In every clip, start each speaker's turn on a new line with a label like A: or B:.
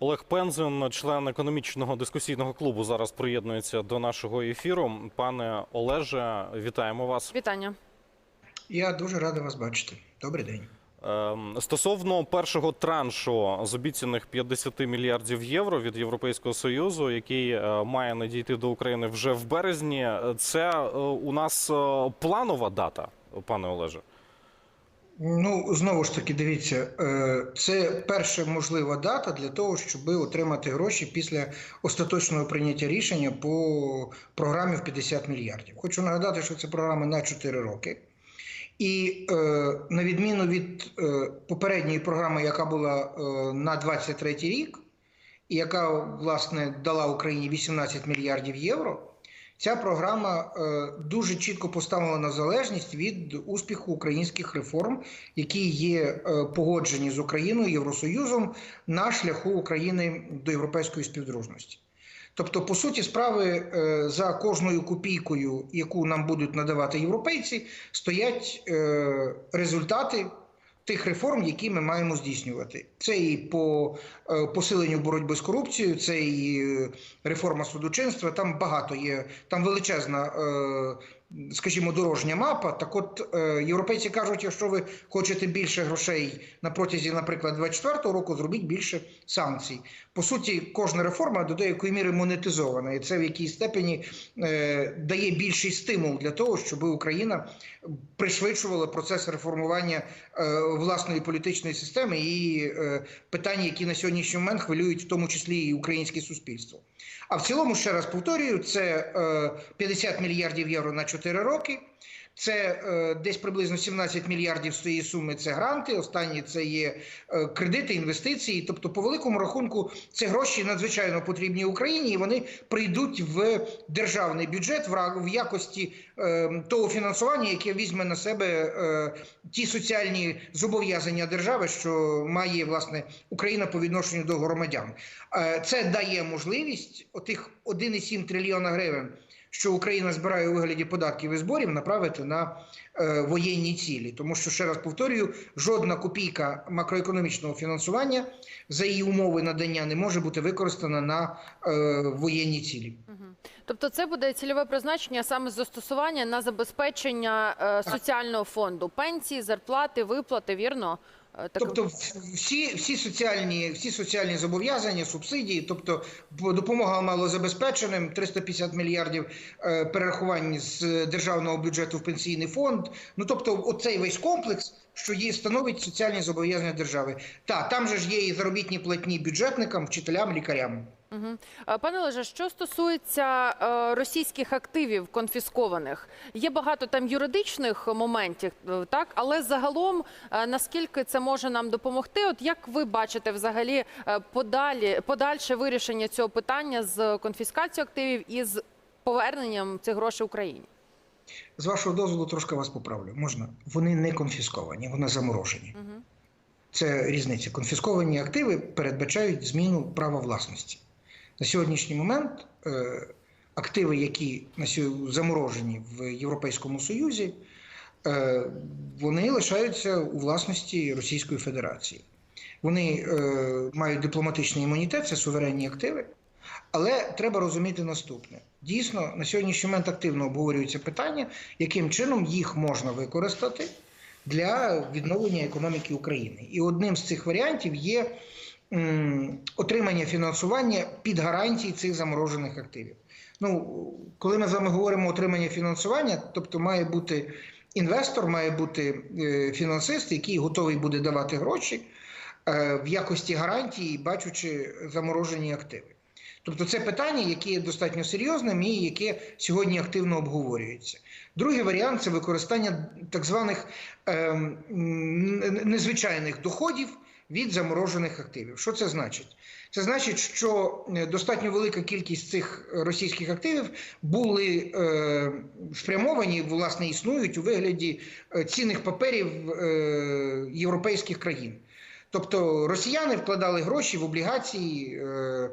A: Олег Пензин, член економічного дискусійного клубу, зараз приєднується до нашого ефіру. Пане Олеже, вітаємо вас.
B: Вітання.
C: Я дуже радий вас бачити. Добрий день.
A: Ем, Стосовно першого траншу з обіцяних 50 мільярдів євро від Європейського союзу, який е, має надійти до України вже в березні, це е, у нас е, планова дата, пане Олеже.
C: Ну знову ж таки, дивіться, е, це перша можлива дата для того, щоб отримати гроші після остаточного прийняття рішення по програмі в 50 мільярдів. Хочу нагадати, що це програма на 4 роки. І е, на відміну від е, попередньої програми, яка була на 23 рік, і яка власне дала Україні 18 мільярдів євро, ця програма е, дуже чітко поставила на залежність від успіху українських реформ, які є е, погоджені з Україною Євросоюзом на шляху України до європейської співдружності. Тобто, по суті, справи е, за кожною копійкою, яку нам будуть надавати європейці, стоять результати тих реформ, які ми маємо здійснювати. Це і по е, посиленню боротьби з корупцією, це і е, реформа судочинства. Там багато є, там величезна. Скажімо, дорожня мапа. Так, от е, європейці кажуть, якщо ви хочете більше грошей на протязі, наприклад, 24-го року, зробіть більше санкцій. По суті, кожна реформа до деякої міри монетизована, і це в якійсь степені е, дає більший стимул для того, щоб Україна пришвидшувала процес реформування е, власної політичної системи і питання, які на сьогоднішній момент хвилюють, в тому числі і українське суспільство. А в цілому, ще раз повторюю, це е, 50 мільярдів євро на 4 роки. Це е, десь приблизно 17 мільярдів з цієї суми це гранти. Останні це є е, кредити, інвестиції. Тобто, по великому рахунку, це гроші надзвичайно потрібні Україні, і вони прийдуть в державний бюджет в, в якості е, того фінансування, яке візьме на себе е, ті соціальні зобов'язання держави, що має власне Україна по відношенню до громадян. Е, це дає можливість отих 1,7 трильйона гривень що Україна збирає у вигляді податків і зборів, направити на е, воєнні цілі. Тому що, ще раз повторюю, жодна копійка макроекономічного фінансування за її умови надання не може бути використана на е, воєнні цілі.
B: Тобто, це буде цільове призначення саме застосування на забезпечення е, соціального фонду, пенсії, зарплати, виплати. Вірно,
C: Тобто, всі, всі соціальні, всі соціальні зобов'язання, субсидії, тобто допомога малозабезпеченим, 350 мільярдів е, перерахувань з державного бюджету в пенсійний фонд. Ну тобто, оцей весь комплекс, що є, становить соціальні зобов'язання держави. Та там же ж є і заробітні платні бюджетникам, вчителям, лікарям.
B: Угу. Пане Олеже, що стосується е, російських активів конфіскованих, є багато там юридичних моментів, е, так але загалом наскільки це може нам допомогти? От як ви бачите взагалі подалі подальше вирішення цього питання з конфіскацією активів і з поверненням цих грошей Україні?
C: З вашого дозволу трошки вас поправлю. Можна? Вони не конфісковані, вони заморожені.
B: Угу.
C: Це різниця. Конфісковані активи передбачають зміну права власності. На сьогоднішній момент е, активи, які заморожені в Європейському Союзі, е, вони лишаються у власності Російської Федерації. Вони е, мають дипломатичний імунітет, це суверенні активи. Але треба розуміти наступне: дійсно, на сьогоднішній момент активно обговорюється питання, яким чином їх можна використати для відновлення економіки України. І одним з цих варіантів є отримання фінансування під гарантії цих заморожених активів. Ну, коли ми з вами говоримо отримання фінансування, тобто має бути інвестор, має бути е, фінансист, який готовий буде давати гроші е, в якості гарантії, бачучи заморожені активи. Тобто це питання, яке є достатньо серйозним і яке сьогодні активно обговорюється. Другий варіант це використання так званих ем, незвичайних доходів від заморожених активів. Що це значить? Це значить, що е, достатньо велика кількість цих російських активів були е, спрямовані, власне, існують у вигляді е, цінних паперів е, європейських країн. Тобто росіяни вкладали гроші в облігації е,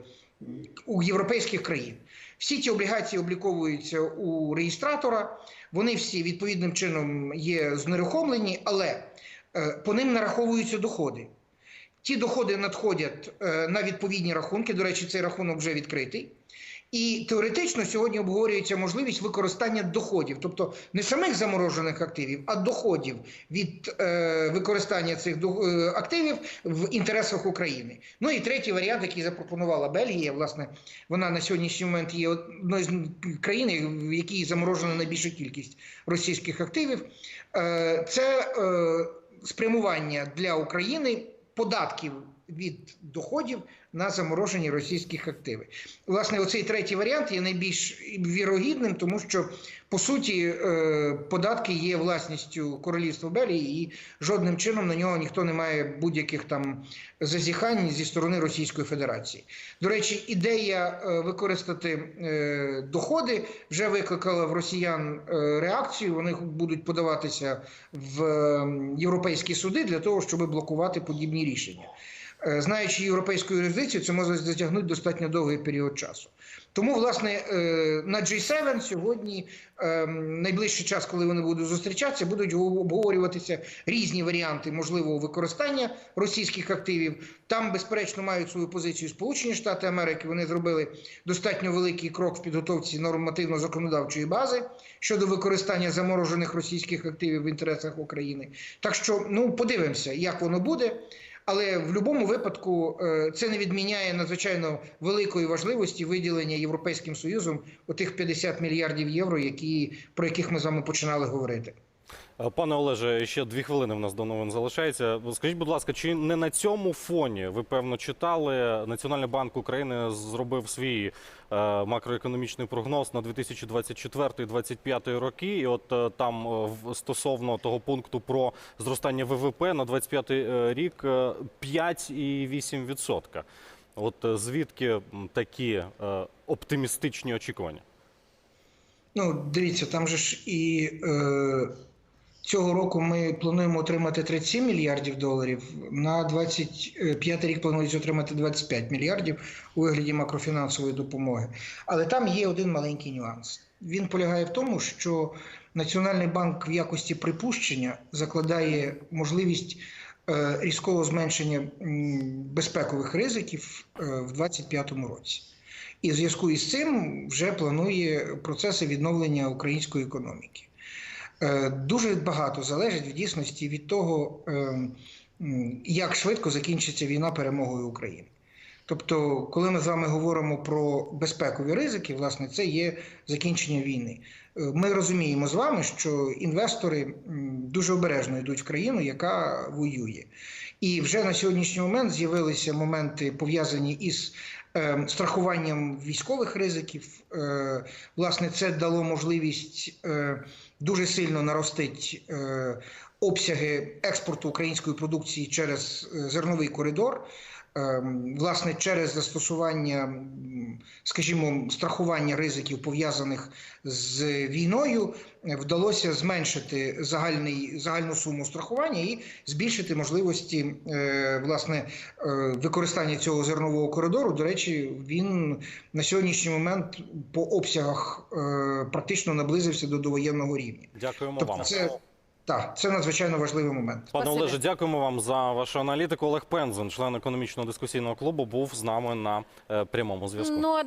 C: у європейських країн. Всі ці облігації обліковуються у реєстратора, вони всі відповідним чином є знерухомлені, але е, по ним нараховуються доходи. Ті доходи надходять е, на відповідні рахунки. До речі, цей рахунок вже відкритий. І теоретично сьогодні обговорюється можливість використання доходів, тобто не самих заморожених активів, а доходів від е, використання цих е, активів в інтересах України. Ну і третій варіант, який запропонувала Бельгія, власне, вона на сьогоднішній момент є одною з країн, в якій заморожена найбільша кількість російських активів. Е, це е, спрямування для України податків від доходів на заморожені російських активи. Власне, оцей третій варіант є найбільш вірогідним, тому що по суті е, податки є власністю королівства Белії, і жодним чином на нього ніхто не має будь-яких там зазіхань зі сторони Російської Федерації. До речі, ідея е, використати е, доходи вже викликала в росіян реакцію. Вони будуть подаватися в європейські суди для того, щоб блокувати подібні рішення. Е, Знаючи європейську юрисдикцію, це може затягнути достатньо довгий період часу. Тому, власне, е, на G7 сьогодні е, найближчий час, коли вони будуть зустрічатися, будуть обговорюватися різні варіанти можливого використання російських активів. Там, безперечно, мають свою позицію Сполучені Штати Америки. Вони зробили достатньо великий крок в підготовці нормативно-законодавчої бази щодо використання заморожених російських активів в інтересах України. Так що, ну подивимося, як воно буде. Але в будь-якому випадку е, це не відміняє надзвичайно великої важливості виділення Європейським Союзом отих 50 мільярдів євро, які про яких ми з вами починали говорити.
A: Е, Пане Олеже, ще дві хвилини в нас до новин залишається. Скажіть, будь ласка, чи не на цьому фоні ви певно читали? Національний банк України зробив свій е, макроекономічний прогноз на 2024-2025 роки. І от е, там стосовно того пункту про зростання ВВП на 2025 рік е, 5,8%. От звідки такі оптимістичні очікування?
C: Ну, дивіться, там же ж і е, цього року ми плануємо отримати 37 мільярдів доларів. На 25 рік планується отримати 25 мільярдів у вигляді макрофінансової допомоги. Але там є один маленький нюанс. Він полягає в тому, що Національний банк в якості припущення закладає можливість е, різкого зменшення безпекових ризиків е, в 2025 році. І в зв'язку із цим вже планує процеси відновлення української економіки. Е, Дуже багато залежить в дійсності від того, е, як швидко закінчиться війна перемогою України. Тобто, коли ми з вами говоримо про безпекові ризики, власне, це є закінчення війни. Ми розуміємо з вами, що інвестори дуже обережно йдуть в країну, яка воює. І вже на сьогоднішній момент з'явилися моменти пов'язані із е, страхуванням військових ризиків. Е, власне, це дало можливість е, дуже сильно наростити е, обсяги експорту української продукції через зерновий коридор. Ем, Власне, через застосування, скажімо, страхування ризиків пов'язаних з війною, е, вдалося зменшити загальний загальну суму страхування і збільшити можливості е, власне е, використання цього зернового коридору. До речі, він на сьогоднішній момент по обсягах практично наблизився до довоєнного рівня.
A: Дякуємо
C: Тобто,
A: вам.
C: це так, це надзвичайно важливий момент.
A: Пане Олеже, дякуємо вам за вашу аналітику. Олег Пензен, член економічного дискусійного клубу, був з нами на е, прямому зв'язку.
B: Ну,